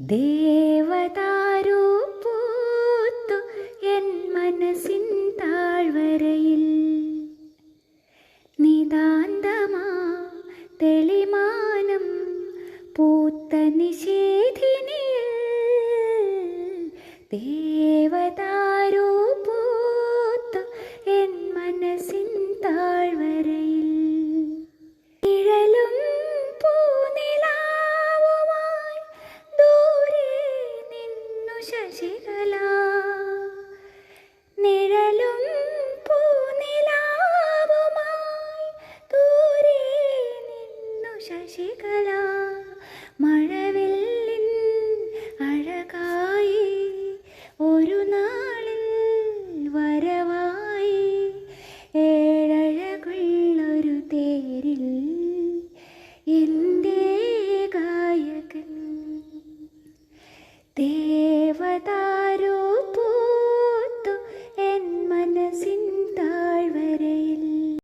ദേവതാരോ പൂത്തു എൻ മനസ്സിൻ താഴ്വരയിൽ നിതാന്തമാ തെളിമാനം പൂത്ത നിഷേധിനിയിൽ ദേ ശശികല. നിഴലും പൂനിലാവുമായി ദൂരെ നിന്നു ശശികല. മഴവില്ലിൻ